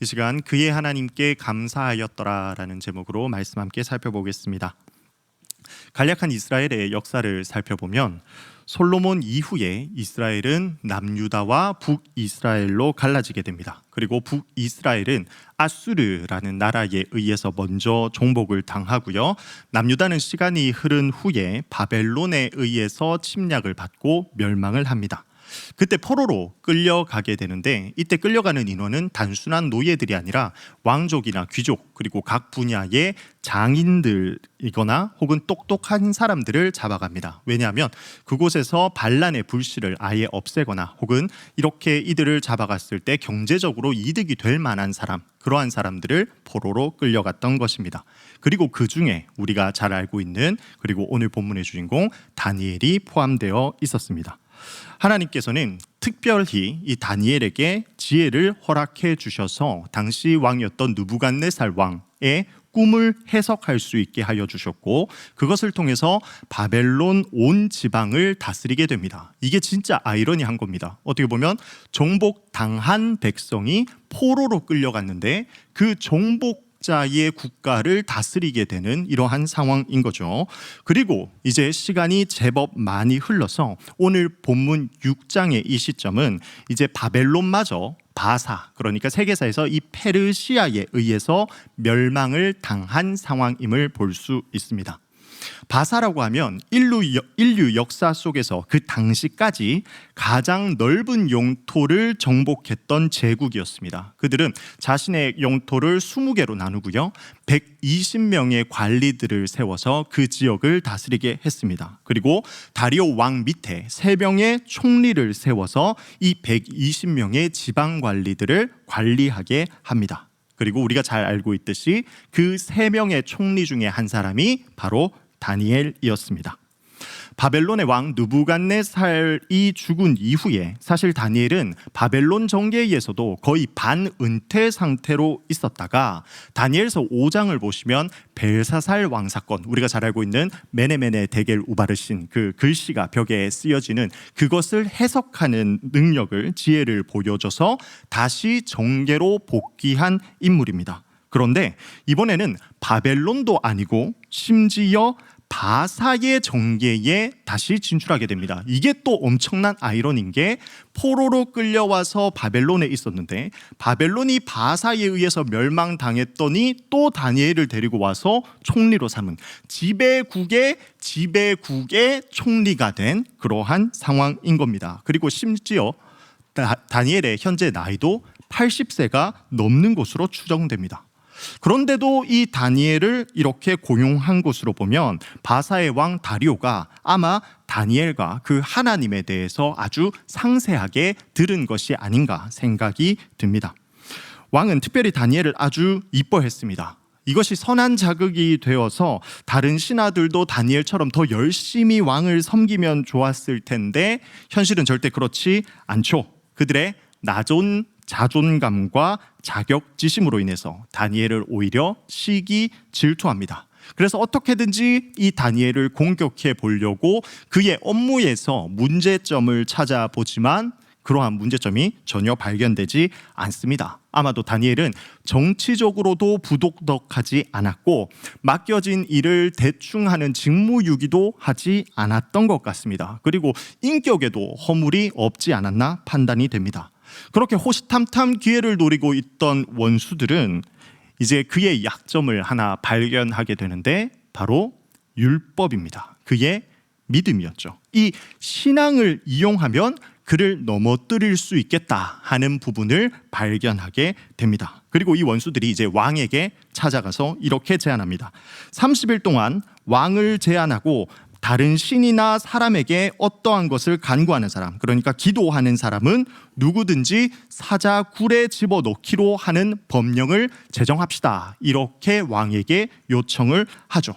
이 시간 그의 하나님께 감사하였더라라는 제목으로 말씀 함께 살펴보겠습니다. 간략한 이스라엘의 역사를 살펴보면 솔로몬 이후에 이스라엘은 남유다와 북이스라엘로 갈라지게 됩니다. 그리고 북이스라엘은 아수르라는 나라에 의해서 먼저 종복을 당하고요. 남유다는 시간이 흐른 후에 바벨론에 의해서 침략을 받고 멸망을 합니다. 그때 포로로 끌려가게 되는데 이때 끌려가는 인원은 단순한 노예들이 아니라 왕족이나 귀족 그리고 각 분야의 장인들이거나 혹은 똑똑한 사람들을 잡아갑니다. 왜냐하면 그곳에서 반란의 불씨를 아예 없애거나 혹은 이렇게 이들을 잡아갔을 때 경제적으로 이득이 될 만한 사람 그러한 사람들을 포로로 끌려갔던 것입니다. 그리고 그 중에 우리가 잘 알고 있는 그리고 오늘 본문의 주인공 다니엘이 포함되어 있었습니다. 하나님께서는 특별히 이 다니엘에게 지혜를 허락해 주셔서 당시 왕이었던 누부갓네살 왕의 꿈을 해석할 수 있게 하여 주셨고 그것을 통해서 바벨론 온 지방을 다스리게 됩니다. 이게 진짜 아이러니한 겁니다. 어떻게 보면 정복 당한 백성이 포로로 끌려갔는데 그 정복 자의 국가를 다스리게 되는 이러한 상황인 거죠. 그리고 이제 시간이 제법 많이 흘러서 오늘 본문 6장의 이 시점은 이제 바벨론마저 바사 그러니까 세계사에서 이 페르시아에 의해서 멸망을 당한 상황임을 볼 수 있습니다. 바사라고 하면 인류, 여- 인류 역사 속에서 그 당시까지 가장 넓은 영토를 정복했던 제국이었습니다. 그들은 자신의 영토를 20개로 나누고요. 120명의 관리들을 세워서 그 지역을 다스리게 했습니다. 그리고 다리오 왕 밑에 3명의 총리를 세워서 이 120명의 지방 관리들을 관리하게 합니다. 그리고 우리가 잘 알고 있듯이 그세 명의 총리 중에 한 사람이 바로 다니엘이었습니다. 바벨론의 왕 누부갓네살이 죽은 이후에 사실 다니엘은 바벨론 정계에서도 거의 반은퇴 상태로 있었다가 다니엘서 5장을 보시면 벨사살 왕 사건 우리가 잘 알고 있는 메네메네 데겔 우바르신 그 글씨가 벽에 쓰여지는 그것을 해석하는 능력을 지혜를 보여줘서 다시 정계로 복귀한 인물입니다. 그런데 이번에는 바벨론도 아니고 심지어 바사의 정계에 다시 진출하게 됩니다. 이게 또 엄청난 아이러니인 게 포로로 끌려와서 바벨론에 있었는데 바벨론이 바사에 의해서 멸망당했더니 또 다니엘을 데리고 와서 총리로 삼은 지배국의 지배국의 총리가 된 그러한 상황인 겁니다. 그리고 심지어 다, 다니엘의 현재 나이도 80세가 넘는 것으로 추정됩니다. 그런데도 이 다니엘을 이렇게 고용한 것으로 보면 바사의 왕 다리오가 아마 다니엘과 그 하나님에 대해서 아주 상세하게 들은 것이 아닌가 생각이 듭니다. 왕은 특별히 다니엘을 아주 이뻐했습니다. 이것이 선한 자극이 되어서 다른 신하들도 다니엘처럼 더 열심히 왕을 섬기면 좋았을 텐데 현실은 절대 그렇지 않죠. 그들의 낮은 자존감과 자격지심으로 인해서 다니엘을 오히려 시기 질투합니다. 그래서 어떻게든지 이 다니엘을 공격해 보려고 그의 업무에서 문제점을 찾아보지만 그러한 문제점이 전혀 발견되지 않습니다. 아마도 다니엘은 정치적으로도 부도덕하지 않았고 맡겨진 일을 대충 하는 직무유기도 하지 않았던 것 같습니다. 그리고 인격에도 허물이 없지 않았나 판단이 됩니다. 그렇게 호시탐탐 기회를 노리고 있던 원수들은 이제 그의 약점을 하나 발견하게 되는데 바로 율법입니다. 그의 믿음이었죠. 이 신앙을 이용하면 그를 넘어뜨릴 수 있겠다 하는 부분을 발견하게 됩니다. 그리고 이 원수들이 이제 왕에게 찾아가서 이렇게 제안합니다. 30일 동안 왕을 제안하고 다른 신이나 사람에게 어떠한 것을 간구하는 사람, 그러니까 기도하는 사람은 누구든지 사자 굴에 집어 넣기로 하는 법령을 제정합시다. 이렇게 왕에게 요청을 하죠.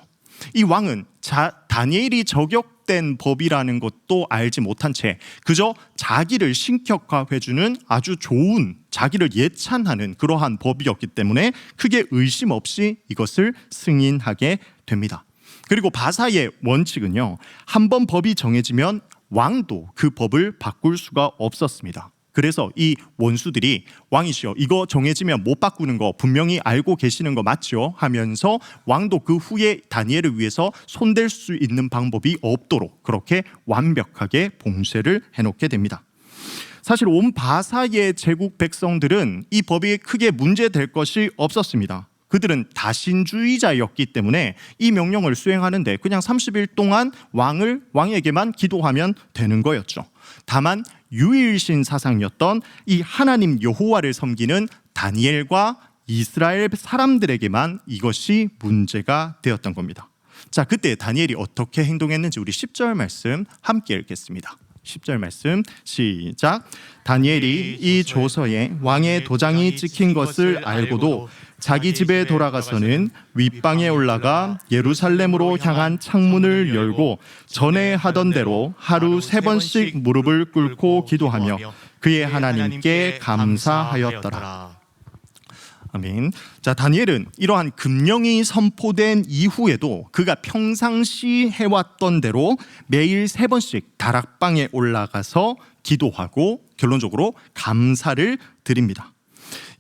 이 왕은 자, 다니엘이 저격된 법이라는 것도 알지 못한 채 그저 자기를 신격화해주는 아주 좋은 자기를 예찬하는 그러한 법이었기 때문에 크게 의심 없이 이것을 승인하게 됩니다. 그리고 바사의 원칙은요, 한 번 법이 정해지면 왕도 그 법을 바꿀 수가 없었습니다. 그래서 이 원수들이 왕이시여 이거 정해지면 못 바꾸는 거 분명히 알고 계시는 거 맞죠? 하면서 왕도 그 후에 다니엘을 위해서 손댈 수 있는 방법이 없도록 그렇게 완벽하게 봉쇄를 해놓게 됩니다. 사실 온 바사의 제국 백성들은 이 법이 크게 문제될 것이 없었습니다. 그들은 다신주의자였기 때문에 이 명령을 수행하는데 그냥 30일 동안 왕을 왕에게만 기도하면 되는 거였죠. 다만 유일신 사상이었던 이 하나님 여호와를 섬기는 다니엘과 이스라엘 사람들에게만 이것이 문제가 되었던 겁니다. 자, 그때 다니엘이 어떻게 행동했는지 우리 10절 말씀 함께 읽겠습니다. 10절 말씀 시작. 다니엘이 이 조서에 왕의 도장이 찍힌 것을 알고도 자기 집에 돌아가서는 윗방에 올라가 예루살렘으로 향한 창문을 열고 전에 하던 대로 하루 세 번씩 무릎을 꿇고 기도하며 그의 하나님께 감사하였더라. 아멘. 자, 다니엘은 이러한 금령이 선포된 이후에도 그가 평상시 해왔던 대로 매일 세 번씩 다락방에 올라가서 기도하고 결론적으로 감사를 드립니다.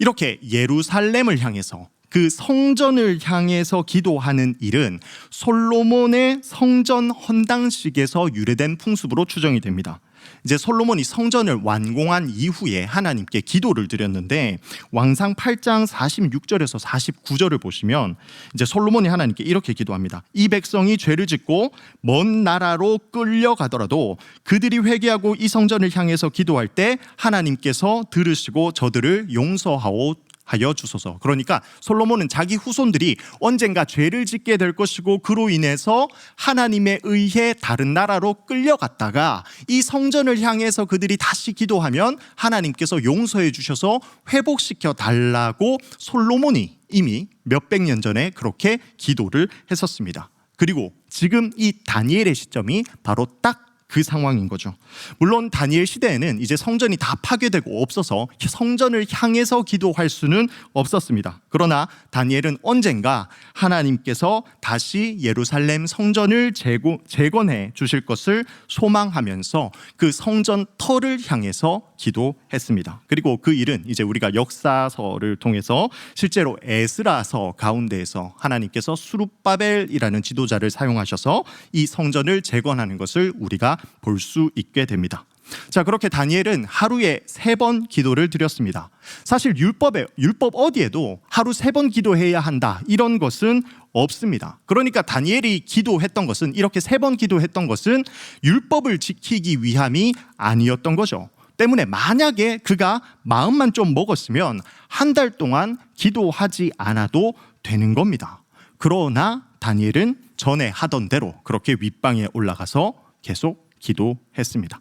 이렇게 예루살렘을 향해서 그 성전을 향해서 기도하는 일은 솔로몬의 성전 헌당식에서 유래된 풍습으로 추정이 됩니다. 이제 솔로몬이 성전을 완공한 이후에 하나님께 기도를 드렸는데 왕상 8장 46절에서 49절을 보시면 이제 솔로몬이 하나님께 이렇게 기도합니다. 이 백성이 죄를 짓고 먼 나라로 끌려가더라도 그들이 회개하고 이 성전을 향해서 기도할 때 하나님께서 들으시고 저들을 용서하오 하여 주소서. 그러니까 솔로몬은 자기 후손들이 언젠가 죄를 짓게 될 것이고 그로 인해서 하나님에 의해 다른 나라로 끌려갔다가 이 성전을 향해서 그들이 다시 기도하면 하나님께서 용서해 주셔서 회복시켜 달라고 솔로몬이 이미 몇백 년 전에 그렇게 기도를 했었습니다. 그리고 지금 이 다니엘의 시점이 바로 딱 그 상황인 거죠. 물론 다니엘 시대에는 이제 성전이 다 파괴되고 없어서 성전을 향해서 기도할 수는 없었습니다. 그러나 다니엘은 언젠가 하나님께서 다시 예루살렘 성전을 재고, 재건해 주실 것을 소망하면서 그 성전 터를 향해서 기도했습니다. 그리고 그 일은 이제 우리가 역사서를 통해서 실제로 에스라서 가운데에서 하나님께서 수룹바벨이라는 지도자를 사용하셔서 이 성전을 재건하는 것을 우리가 볼 수 있게 됩니다. 자, 그렇게 다니엘은 하루에 세 번 기도를 드렸습니다. 사실 율법에, 율법 어디에도 하루 세 번 기도해야 한다. 이런 것은 없습니다. 그러니까 다니엘이 기도했던 것은 이렇게 세 번 기도했던 것은 율법을 지키기 위함이 아니었던 거죠. 때문에 만약에 그가 마음만 좀 먹었으면 한 달 동안 기도하지 않아도 되는 겁니다. 그러나 다니엘은 전에 하던 대로 그렇게 윗방에 올라가서 계속 기도했습니다.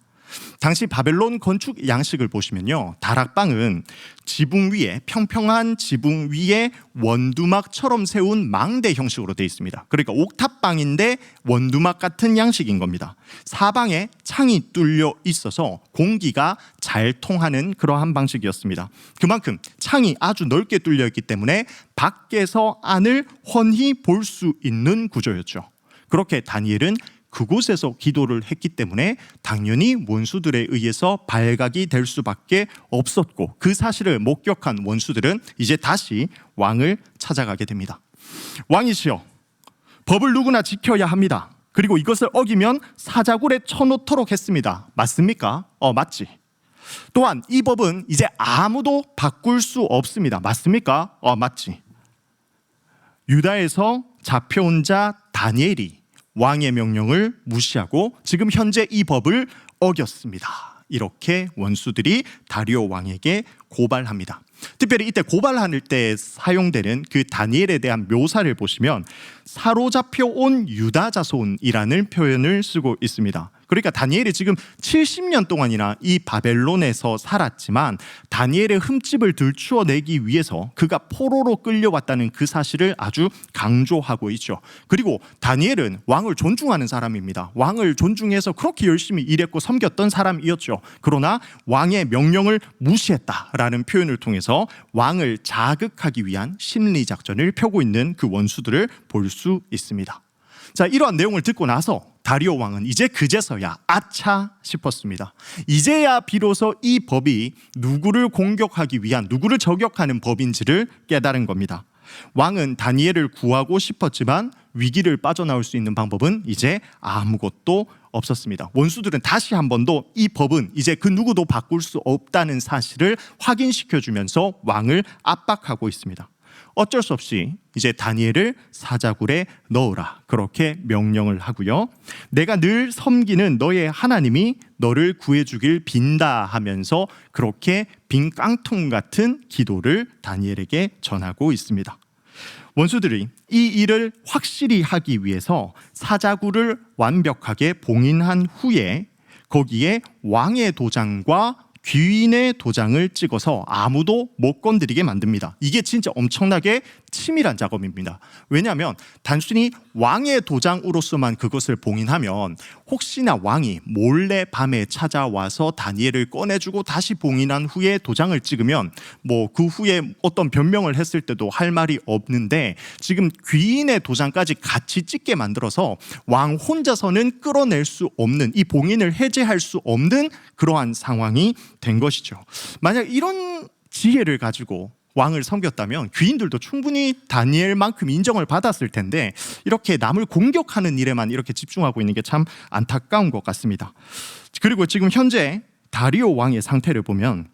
당시 바벨론 건축 양식을 보시면요. 다락방은 지붕 위에 평평한 지붕 위에 원두막처럼 세운 망대 형식으로 되어 있습니다. 그러니까 옥탑방인데 원두막 같은 양식인 겁니다. 사방에 창이 뚫려 있어서 공기가 잘 통하는 그러한 방식이었습니다. 그만큼 창이 아주 넓게 뚫려 있기 때문에 밖에서 안을 훤히 볼 수 있는 구조였죠. 그렇게 다니엘은 그곳에서 기도를 했기 때문에 당연히 원수들에 의해서 발각이 될 수밖에 없었고 그 사실을 목격한 원수들은 이제 다시 왕을 찾아가게 됩니다. 왕이시여, 법을 누구나 지켜야 합니다. 그리고 이것을 어기면 사자굴에 쳐놓도록 했습니다. 맞습니까? 어, 맞지. 또한 이 법은 이제 아무도 바꿀 수 없습니다. 맞습니까? 어, 맞지. 유다에서 잡혀온 자 다니엘이 왕의 명령을 무시하고 지금 현재 이 법을 어겼습니다. 이렇게 원수들이 다리오 왕에게 고발합니다. 특별히 이때 고발할 때 사용되는 그 다니엘에 대한 묘사를 보시면 사로잡혀 온 유다 자손이라는 표현을 쓰고 있습니다. 그러니까 다니엘이 지금 70년 동안이나 이 바벨론에서 살았지만 다니엘의 흠집을 들추어내기 위해서 그가 포로로 끌려왔다는 그 사실을 아주 강조하고 있죠. 그리고 다니엘은 왕을 존중하는 사람입니다. 왕을 존중해서 그렇게 열심히 일했고 섬겼던 사람이었죠. 그러나 왕의 명령을 무시했다라는 표현을 통해서 왕을 자극하기 위한 심리 작전을 펴고 있는 그 원수들을 볼 수 있습니다. 자, 이러한 내용을 듣고 나서 다리오 왕은 이제 그제서야 아차 싶었습니다. 이제야 비로소 이 법이 누구를 공격하기 위한 누구를 저격하는 법인지를 깨달은 겁니다. 왕은 다니엘을 구하고 싶었지만 위기를 빠져나올 수 있는 방법은 이제 아무것도 없었습니다. 원수들은 다시 한 번 더 이 법은 이제 그 누구도 바꿀 수 없다는 사실을 확인시켜 주면서 왕을 압박하고 있습니다. 어쩔 수 없이 이제 다니엘을 사자굴에 넣으라 그렇게 명령을 하고요. 내가 늘 섬기는 너의 하나님이 너를 구해 주길 빈다 하면서 그렇게 빈 깡통 같은 기도를 다니엘에게 전하고 있습니다. 원수들이 이 일을 확실히 하기 위해서 사자굴을 완벽하게 봉인한 후에 거기에 왕의 도장과 귀인의 도장을 찍어서 아무도 못 건드리게 만듭니다. 이게 진짜 엄청나게 치밀한 작업입니다. 왜냐하면 단순히 왕의 도장으로서만 그것을 봉인하면 혹시나 왕이 몰래 밤에 찾아와서 다니엘을 꺼내주고 다시 봉인한 후에 도장을 찍으면 뭐 그 후에 어떤 변명을 했을 때도 할 말이 없는데 지금 귀인의 도장까지 같이 찍게 만들어서 왕 혼자서는 끌어낼 수 없는 이 봉인을 해제할 수 없는 그러한 상황이 된 것이죠. 만약 이런 지혜를 가지고 왕을 섬겼다면 귀인들도 충분히 다니엘만큼 인정을 받았을 텐데 이렇게 남을 공격하는 일에만 이렇게 집중하고 있는 게 참 안타까운 것 같습니다. 그리고 지금 현재 다리오 왕의 상태를 보면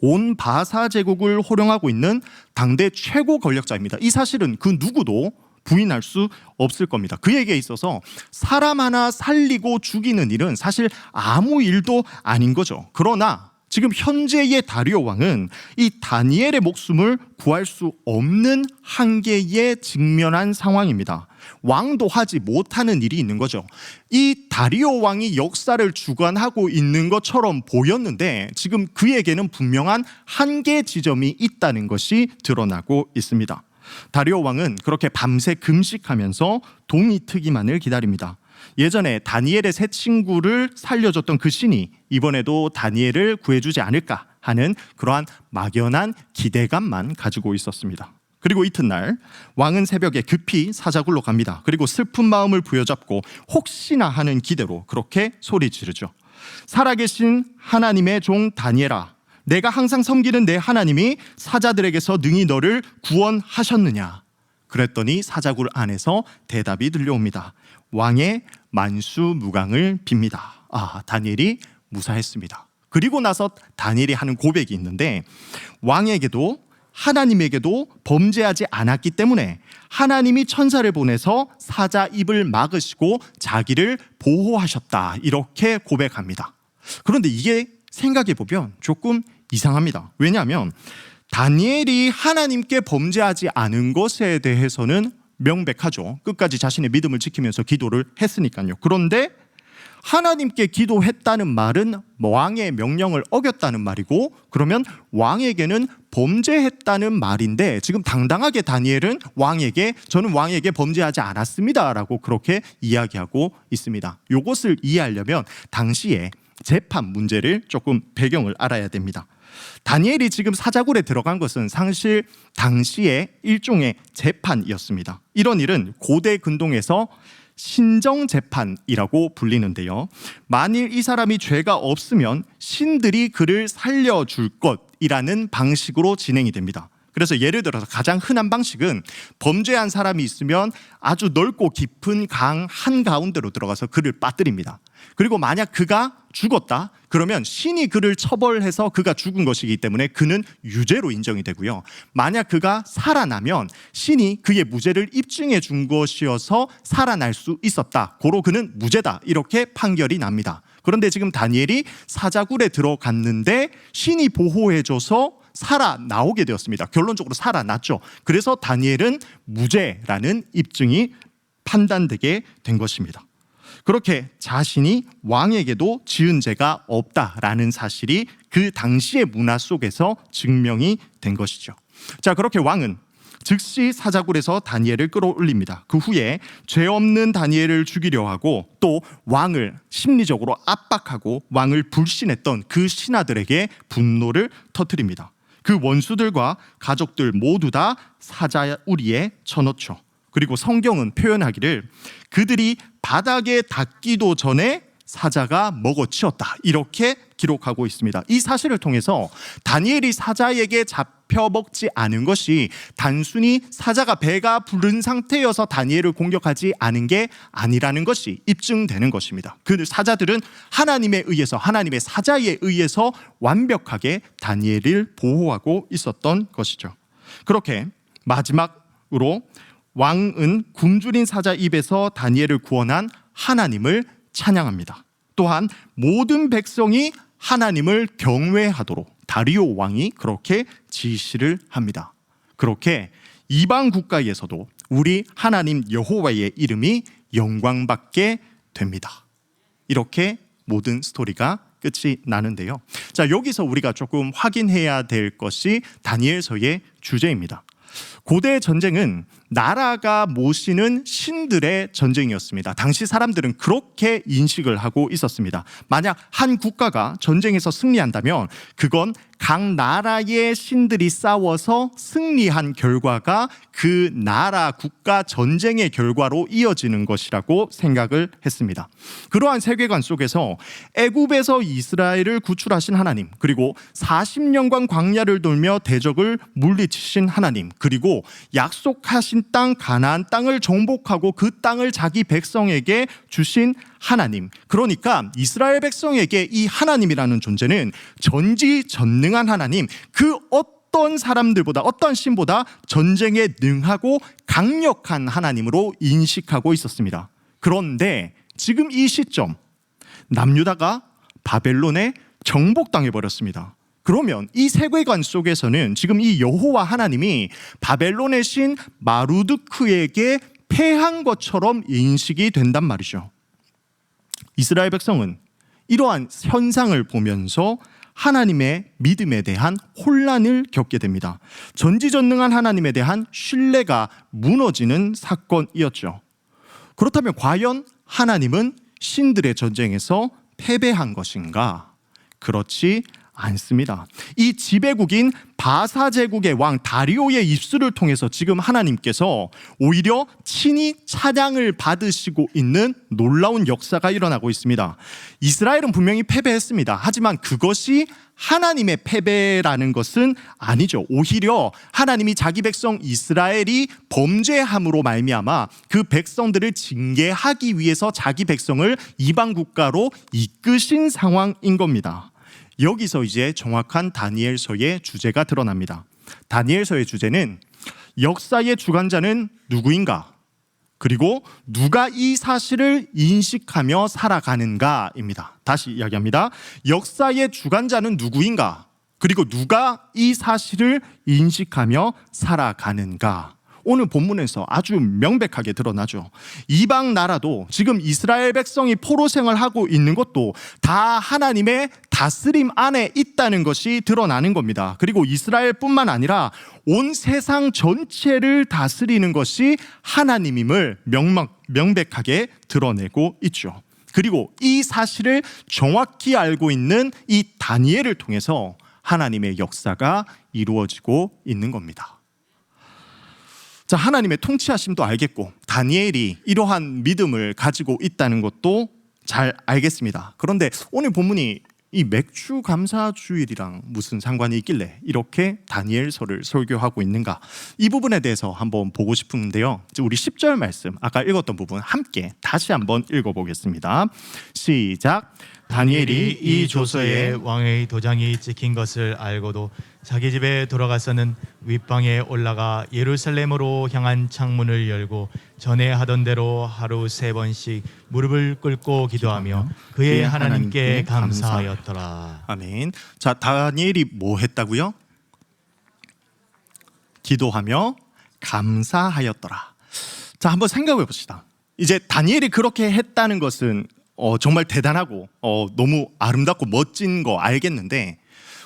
온 바사 제국을 호령하고 있는 당대 최고 권력자입니다. 이 사실은 그 누구도 부인할 수 없을 겁니다. 그에게 있어서 사람 하나 살리고 죽이는 일은 사실 아무 일도 아닌 거죠. 그러나 지금 현재의 다리오 왕은 이 다니엘의 목숨을 구할 수 없는 한계에 직면한 상황입니다. 왕도 하지 못하는 일이 있는 거죠. 이 다리오 왕이 역사를 주관하고 있는 것처럼 보였는데 지금 그에게는 분명한 한계 지점이 있다는 것이 드러나고 있습니다. 다리오 왕은 그렇게 밤새 금식하면서 동이 트기만을 기다립니다. 예전에 다니엘의 새 친구를 살려줬던 그 신이 이번에도 다니엘을 구해주지 않을까 하는 그러한 막연한 기대감만 가지고 있었습니다. 그리고 이튿날 왕은 새벽에 급히 사자굴로 갑니다. 그리고 슬픈 마음을 부여잡고 혹시나 하는 기대로 그렇게 소리 지르죠. 살아계신 하나님의 종 다니엘아, 내가 항상 섬기는 내 하나님이 사자들에게서 능히 너를 구원하셨느냐? 그랬더니 사자굴 안에서 대답이 들려옵니다. 왕의 만수무강을 빕니다. 아, 다니엘이 무사했습니다. 그리고 나서 다니엘이 하는 고백이 있는데 왕에게도 하나님에게도 범죄하지 않았기 때문에 하나님이 천사를 보내서 사자 입을 막으시고 자기를 보호하셨다. 이렇게 고백합니다. 그런데 이게 생각해 보면 조금 이상합니다. 왜냐하면 다니엘이 하나님께 범죄하지 않은 것에 대해서는 명백하죠. 끝까지 자신의 믿음을 지키면서 기도를 했으니까요. 그런데 하나님께 기도했다는 말은 왕의 명령을 어겼다는 말이고 그러면 왕에게는 범죄했다는 말인데 지금 당당하게 다니엘은 왕에게 저는 왕에게 범죄하지 않았습니다라고 그렇게 이야기하고 있습니다. 이것을 이해하려면 당시에 재판 문제를 조금 배경을 알아야 됩니다. 다니엘이 지금 사자굴에 들어간 것은 사실 당시의 일종의 재판이었습니다. 이런 일은 고대 근동에서 신정 재판이라고 불리는데요. 만일 이 사람이 죄가 없으면 신들이 그를 살려줄 것이라는 방식으로 진행이 됩니다. 그래서 예를 들어서 가장 흔한 방식은 범죄한 사람이 있으면 아주 넓고 깊은 강 한가운데로 들어가서 그를 빠뜨립니다. 그리고 만약 그가 죽었다 그러면 신이 그를 처벌해서 그가 죽은 것이기 때문에 그는 유죄로 인정이 되고요. 만약 그가 살아나면 신이 그의 무죄를 입증해 준 것이어서 살아날 수 있었다. 고로 그는 무죄다. 이렇게 판결이 납니다. 그런데 지금 다니엘이 사자굴에 들어갔는데 신이 보호해줘서 살아나오게 되었습니다. 결론적으로 살아났죠. 그래서 다니엘은 무죄라는 입증이 판단되게 된 것입니다. 그렇게 자신이 왕에게도 지은 죄가 없다라는 사실이 그 당시의 문화 속에서 증명이 된 것이죠. 자, 그렇게 왕은 즉시 사자굴에서 다니엘을 끌어올립니다. 그 후에 죄 없는 다니엘을 죽이려 하고 또 왕을 심리적으로 압박하고 왕을 불신했던 그 신하들에게 분노를 터뜨립니다. 그 원수들과 가족들 모두 다 사자 우리에 쳐넣죠. 그리고 성경은 표현하기를 그들이 바닥에 닿기도 전에 사자가 먹어치웠다. 이렇게 기록하고 있습니다. 이 사실을 통해서 다니엘이 사자에게 잡혀 먹지 않은 것이 단순히 사자가 배가 부른 상태여서 다니엘을 공격하지 않은 게 아니라는 것이 입증되는 것입니다. 그 사자들은 하나님에 의해서 하나님의 사자에 의해서 완벽하게 다니엘을 보호하고 있었던 것이죠. 그렇게 마지막으로 왕은 굶주린 사자 입에서 다니엘을 구원한 하나님을 찬양합니다. 또한 모든 백성이 하나님을 경외하도록 다리오 왕이 그렇게 지시를 합니다. 그렇게 이방 국가에서도 우리 하나님 여호와의 이름이 영광받게 됩니다. 이렇게 모든 스토리가 끝이 나는데요. 자, 여기서 우리가 조금 확인해야 될 것이 다니엘서의 주제입니다. 고대 전쟁은 나라가 모시는 신들의 전쟁이었습니다. 당시 사람들은 그렇게 인식을 하고 있었습니다. 만약 한 국가가 전쟁에서 승리한다면 그건 각 나라의 신들이 싸워서 승리한 결과가 그 나라 국가 전쟁의 결과로 이어지는 것이라고 생각을 했습니다. 그러한 세계관 속에서 애굽에서 이스라엘을 구출하신 하나님, 그리고 40년간 광야를 돌며 대적을 물리치신 하나님, 그리고 약속하신 땅 가나안 땅을 정복하고 그 땅을 자기 백성에게 주신 하나님. 그러니까 이스라엘 백성에게 이 하나님이라는 존재는 전지전능한 하나님, 그 어떤 사람들보다 어떤 신보다 전쟁에 능하고 강력한 하나님으로 인식하고 있었습니다. 그런데 지금 이 시점 남유다가 바벨론에 정복당해 버렸습니다. 그러면 이 세계관 속에서는 지금 이 여호와 하나님이 바벨론의 신 마루드크에게 패한 것처럼 인식이 된단 말이죠. 이스라엘 백성은 이러한 현상을 보면서 하나님의 믿음에 대한 혼란을 겪게 됩니다. 전지전능한 하나님에 대한 신뢰가 무너지는 사건이었죠. 그렇다면 과연 하나님은 신들의 전쟁에서 패배한 것인가? 그렇지 않습니다. 이 지배국인 바사 제국의 왕 다리오의 입술을 통해서 지금 하나님께서 오히려 친히 찬양을 받으시고 있는 놀라운 역사가 일어나고 있습니다. 이스라엘은 분명히 패배했습니다. 하지만 그것이 하나님의 패배라는 것은 아니죠. 오히려 하나님이 자기 백성 이스라엘이 범죄함으로 말미암아 그 백성들을 징계하기 위해서 자기 백성을 이방 국가로 이끄신 상황인 겁니다. 여기서 이제 정확한 다니엘서의 주제가 드러납니다. 다니엘서의 주제는 역사의 주관자는 누구인가? 그리고 누가 이 사실을 인식하며 살아가는가입니다. 다시 이야기합니다. 역사의 주관자는 누구인가? 그리고 누가 이 사실을 인식하며 살아가는가? 오늘 본문에서 아주 명백하게 드러나죠. 이방 나라도 지금 이스라엘 백성이 포로 생활하고 있는 것도 다 하나님의 다스림 안에 있다는 것이 드러나는 겁니다. 그리고 이스라엘뿐만 아니라 온 세상 전체를 다스리는 것이 하나님임을 명막, 명백하게 드러내고 있죠. 그리고 이 사실을 정확히 알고 있는 이 다니엘을 통해서 하나님의 역사가 이루어지고 있는 겁니다. 자, 하나님의 통치하심도 알겠고 다니엘이 이러한 믿음을 가지고 있다는 것도 잘 알겠습니다. 그런데 오늘 본문이 이 맥주 감사 주일이랑 무슨 상관이 있길래 이렇게 다니엘서를 설교하고 있는가? 이 부분에 대해서 한번 보고 싶은데요. 우리 10절 말씀 아까 읽었던 부분 함께 다시 한번 읽어 보겠습니다. 시작. 다니엘이 이 조서에 왕의 도장이 찍힌 것을 알고도 자기 집에 돌아가서는 윗방에 올라가 예루살렘으로 향한 창문을 열고 전에 하던 대로 하루 세 번씩 무릎을 꿇고 기도하며 그의 하나님께 감사하였더라. 아멘. 자, 다니엘이 뭐 했다고요? 기도하며 감사하였더라. 자, 한번 생각해 봅시다. 이제 다니엘이 그렇게 했다는 것은 어, 정말 대단하고 어, 너무 아름답고 멋진 거 알겠는데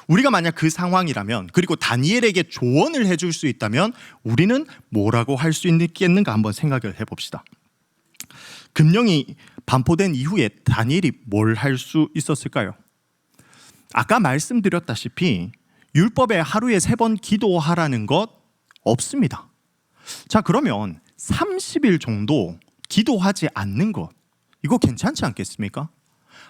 우리가 만약 그 상황이라면 그리고 다니엘에게 조언을 해줄 수 있다면 우리는 뭐라고 할 수 있겠는가 한번 생각을 해봅시다. 금령이 반포된 이후에 다니엘이 뭘 할 수 있었을까요? 아까 말씀드렸다시피 율법에 하루에 세 번 기도하라는 것 없습니다. 자, 그러면 30일 정도 기도하지 않는 것 이거 괜찮지 않겠습니까?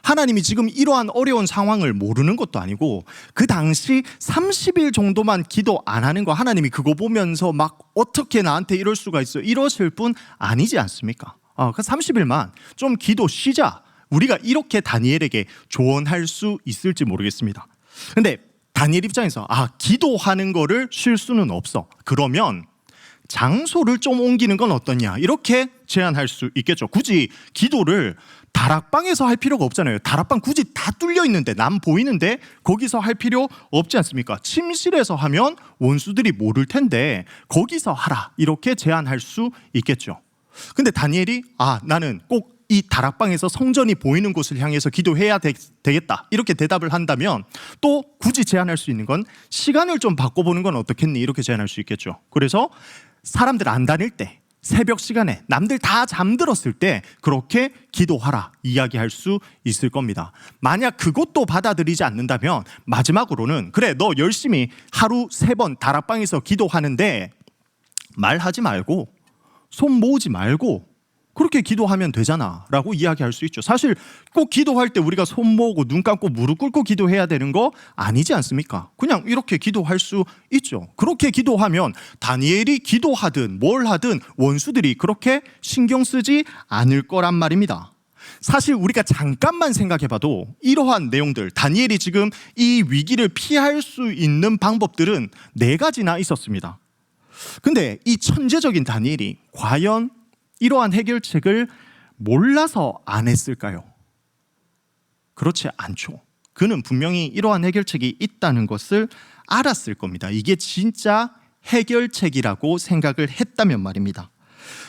하나님이 지금 이러한 어려운 상황을 모르는 것도 아니고 그 당시 30일 정도만 기도 안 하는 거 하나님이 그거 보면서 막 어떻게 나한테 이럴 수가 있어 이러실 분 아니지 않습니까? 아, 그 30일만 좀 기도 쉬자. 우리가 이렇게 다니엘에게 조언할 수 있을지 모르겠습니다. 근데 다니엘 입장에서 아, 기도하는 거를 쉴 수는 없어. 그러면 장소를 좀 옮기는 건 어떠냐 이렇게 제안할 수 있겠죠. 굳이 기도를 다락방에서 할 필요가 없잖아요. 다락방 굳이 다 뚫려 있는데 남 보이는데 거기서 할 필요 없지 않습니까? 침실에서 하면 원수들이 모를 텐데 거기서 하라 이렇게 제안할 수 있겠죠. 근데 다니엘이 아 나는 꼭 이 다락방에서 성전이 보이는 곳을 향해서 기도해야 되, 되겠다 이렇게 대답을 한다면 또 굳이 제안할 수 있는 건 시간을 좀 바꿔보는 건 어떻겠니 이렇게 제안할 수 있겠죠. 그래서 사람들 안 다닐 때 새벽 시간에 남들 다 잠들었을 때 그렇게 기도하라 이야기할 수 있을 겁니다. 만약 그것도 받아들이지 않는다면 마지막으로는 그래 너 열심히 하루 세 번 다락방에서 기도하는데 말하지 말고 손 모으지 말고 그렇게 기도하면 되잖아 라고 이야기할 수 있죠. 사실 꼭 기도할 때 우리가 손 모으고 눈 감고 무릎 꿇고 기도해야 되는 거 아니지 않습니까? 그냥 이렇게 기도할 수 있죠. 그렇게 기도하면 다니엘이 기도하든 뭘 하든 원수들이 그렇게 신경 쓰지 않을 거란 말입니다. 사실 우리가 잠깐만 생각해 봐도 이러한 내용들, 다니엘이 지금 이 위기를 피할 수 있는 방법들은 네 가지나 있었습니다. 근데 이 천재적인 다니엘이 과연 이러한 해결책을 몰라서 안 했을까요? 그렇지 않죠. 그는 분명히 이러한 해결책이 있다는 것을 알았을 겁니다. 이게 진짜 해결책이라고 생각을 했다면 말입니다.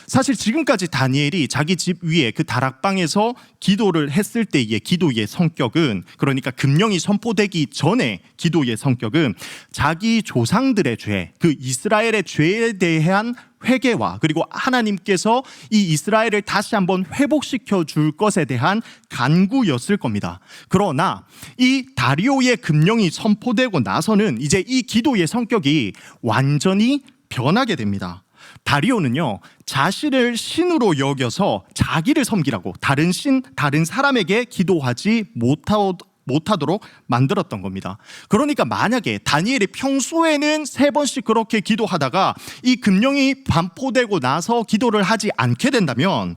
사실 지금까지 다니엘이 자기 집 위에 그 다락방에서 기도를 했을 때의 기도의 성격은 그러니까 금령이 선포되기 전에 기도의 성격은 자기 조상들의 죄, 그 이스라엘의 죄에 대한 회개와 그리고 하나님께서 이 이스라엘을 다시 한번 회복시켜 줄 것에 대한 간구였을 겁니다. 그러나 이 다리오의 금령이 선포되고 나서는 이제 이 기도의 성격이 완전히 변하게 됩니다. 다리오는요 자신을 신으로 여겨서 자기를 섬기라고 다른 신 다른 사람에게 기도하지 못하, 못하도록 만들었던 겁니다. 그러니까 만약에 다니엘이 평소에는 세 번씩 그렇게 기도하다가 이 금령이 반포되고 나서 기도를 하지 않게 된다면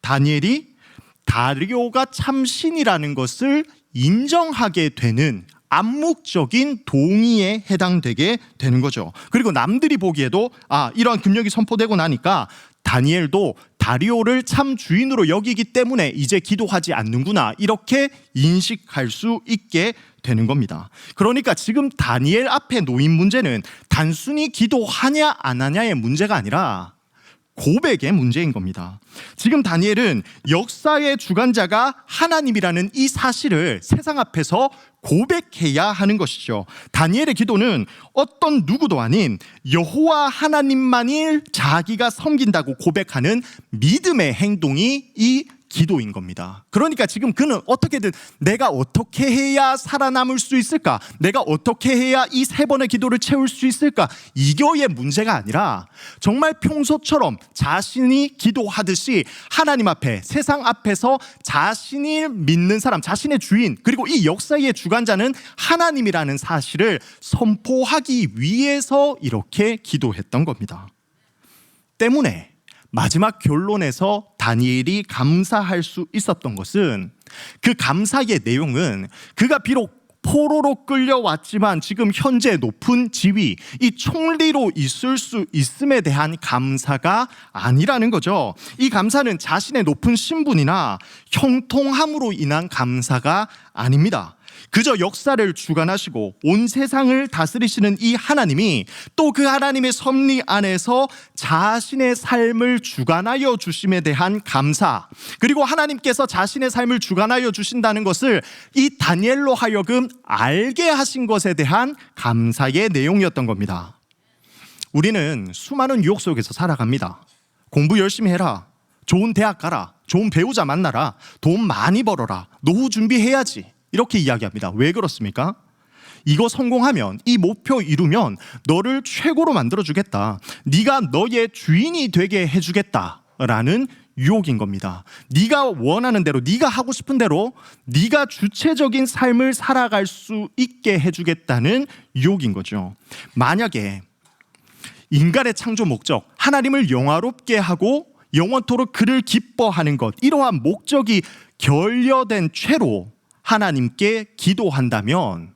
다니엘이 다리오가 참 신이라는 것을 인정하게 되는 암묵적인 동의에 해당되게 되는 거죠. 그리고 남들이 보기에도 아 이러한 금령이 선포되고 나니까 다니엘도 다리오를 참 주인으로 여기기 때문에 이제 기도하지 않는구나 이렇게 인식할 수 있게 되는 겁니다. 그러니까 지금 다니엘 앞에 놓인 문제는 단순히 기도하냐 안 하냐의 문제가 아니라 고백의 문제인 겁니다. 지금 다니엘은 역사의 주관자가 하나님이라는 이 사실을 세상 앞에서 고백해야 하는 것이죠. 다니엘의 기도는 어떤 누구도 아닌 여호와 하나님만을 자기가 섬긴다고 고백하는 믿음의 행동이 이 기도인 겁니다. 그러니까 지금 그는 어떻게든 내가 어떻게 해야 살아남을 수 있을까? 내가 어떻게 해야 이 세 번의 기도를 채울 수 있을까? 이거의 문제가 아니라 정말 평소처럼 자신이 기도하듯이 하나님 앞에 세상 앞에서 자신이 믿는 사람, 자신의 주인, 그리고 이 역사의 주관자는 하나님이라는 사실을 선포하기 위해서 이렇게 기도했던 겁니다. 때문에 마지막 결론에서 다니엘이 감사할 수 있었던 것은 그 감사의 내용은 그가 비록 포로로 끌려왔지만 지금 현재 높은 지위, 이 총리로 있을 수 있음에 대한 감사가 아니라는 거죠. 이 감사는 자신의 높은 신분이나 형통함으로 인한 감사가 아닙니다. 그저 역사를 주관하시고 온 세상을 다스리시는 이 하나님이 또 그 하나님의 섭리 안에서 자신의 삶을 주관하여 주심에 대한 감사 그리고 하나님께서 자신의 삶을 주관하여 주신다는 것을 이 다니엘로 하여금 알게 하신 것에 대한 감사의 내용이었던 겁니다. 우리는 수많은 유혹 속에서 살아갑니다. 공부 열심히 해라. 좋은 대학 가라. 좋은 배우자 만나라. 돈 많이 벌어라. 노후 준비해야지. 이렇게 이야기합니다. 왜 그렇습니까? 이거 성공하면 이 목표 이루면 너를 최고로 만들어 주겠다. 네가 너의 주인이 되게 해 주겠다라는 유혹인 겁니다. 네가 원하는 대로 네가 하고 싶은 대로 네가 주체적인 삶을 살아갈 수 있게 해 주겠다는 유혹인 거죠. 만약에 인간의 창조 목적, 하나님을 영화롭게 하고 영원토록 그를 기뻐하는 것, 이러한 목적이 결여된 채로 하나님께 기도한다면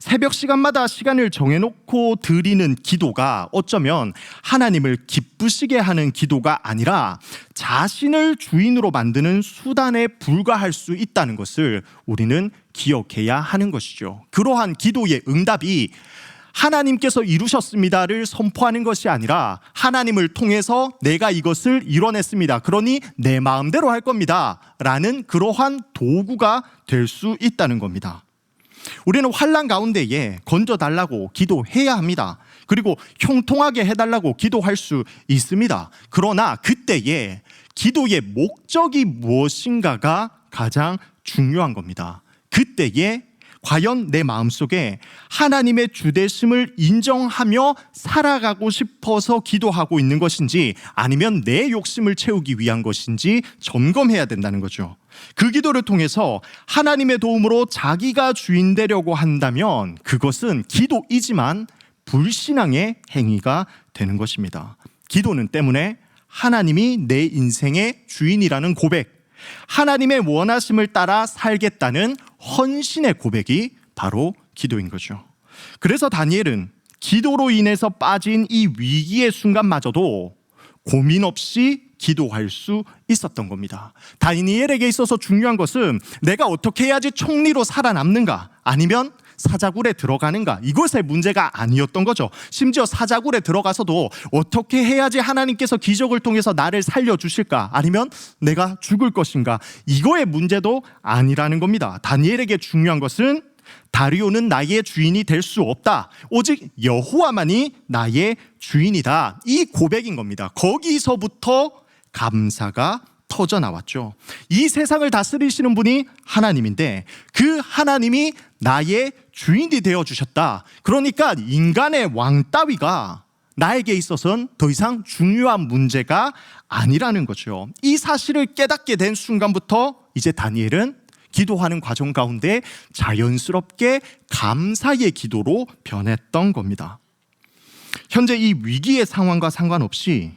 새벽 시간마다 시간을 정해놓고 드리는 기도가 어쩌면 하나님을 기쁘시게 하는 기도가 아니라 자신을 주인으로 만드는 수단에 불과할 수 있다는 것을 우리는 기억해야 하는 것이죠. 그러한 기도의 응답이 하나님께서 이루셨습니다를 선포하는 것이 아니라 하나님을 통해서 내가 이것을 이뤄냈습니다. 그러니 내 마음대로 할 겁니다. 라는 그러한 도구가 될 수 있다는 겁니다. 우리는 환란 가운데에 건져 달라고 기도해야 합니다. 그리고 형통하게 해 달라고 기도할 수 있습니다. 그러나 그때에 기도의 목적이 무엇인가가 가장 중요한 겁니다. 그때에 과연 내 마음속에 하나님의 주대심을 인정하며 살아가고 싶어서 기도하고 있는 것인지 아니면 내 욕심을 채우기 위한 것인지 점검해야 된다는 거죠. 그 기도를 통해서 하나님의 도움으로 자기가 주인 되려고 한다면 그것은 기도이지만 불신앙의 행위가 되는 것입니다. 기도는 때문에 하나님이 내 인생의 주인이라는 고백, 하나님의 원하심을 따라 살겠다는 헌신의 고백이 바로 기도인 거죠. 그래서 다니엘은 기도로 인해서 빠진 이 위기의 순간마저도 고민 없이 기도할 수 있었던 겁니다. 다니엘에게 있어서 중요한 것은 내가 어떻게 해야지 총리로 살아남는가 아니면 사자굴에 들어가는가 이것의 문제가 아니었던 거죠. 심지어 사자굴에 들어가서도 어떻게 해야지 하나님께서 기적을 통해서 나를 살려 주실까 아니면 내가 죽을 것인가 이거의 문제도 아니라는 겁니다. 다니엘에게 중요한 것은 다리오는 나의 주인이 될 수 없다. 오직 여호와만이 나의 주인이다. 이 고백인 겁니다. 거기서부터 감사가 터져 나왔죠. 이 세상을 다스리시는 분이 하나님인데 그 하나님이 나의 주인이 되어 주셨다. 그러니까 인간의 왕 따위가 나에게 있어서는 더 이상 중요한 문제가 아니라는 거죠. 이 사실을 깨닫게 된 순간부터 이제 다니엘은 기도하는 과정 가운데 자연스럽게 감사의 기도로 변했던 겁니다. 현재 이 위기의 상황과 상관없이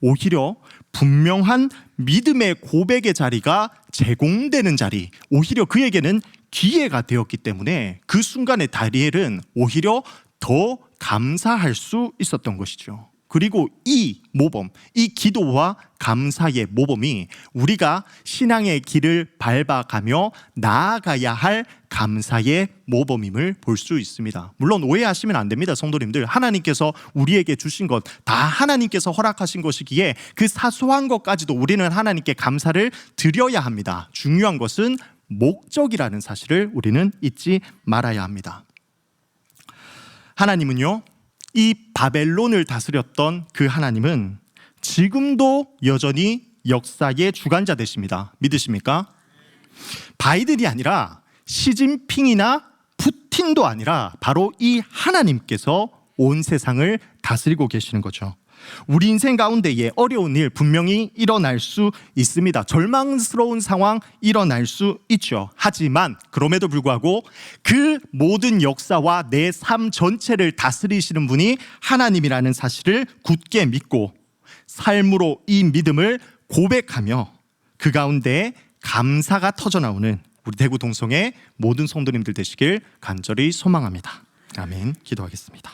오히려 분명한 믿음의 고백의 자리가 제공되는 자리, 오히려 그에게는 기회가 되었기 때문에 그 순간에 다리엘은 오히려 더 감사할 수 있었던 것이죠. 그리고 이 모범, 이 기도와 감사의 모범이 우리가 신앙의 길을 밟아가며 나아가야 할 감사의 모범임을 볼 수 있습니다. 물론 오해하시면 안 됩니다, 성도님들. 하나님께서 우리에게 주신 것 다 하나님께서 허락하신 것이기에 그 사소한 것까지도 우리는 하나님께 감사를 드려야 합니다. 중요한 것은 목적이라는 사실을 우리는 잊지 말아야 합니다. 하나님은요, 이 바벨론을 다스렸던 그 하나님은 지금도 여전히 역사의 주관자 되십니다. 믿으십니까? 바이든이 아니라 시진핑이나 푸틴도 아니라 바로 이 하나님께서 온 세상을 다스리고 계시는 거죠. 우리 인생 가운데에 어려운 일 분명히 일어날 수 있습니다. 절망스러운 상황 일어날 수 있죠. 하지만 그럼에도 불구하고 그 모든 역사와 내 삶 전체를 다스리시는 분이 하나님이라는 사실을 굳게 믿고 삶으로 이 믿음을 고백하며 그 가운데 감사가 터져 나오는 우리 대구 동성의 모든 성도님들 되시길 간절히 소망합니다. 아멘. 기도하겠습니다.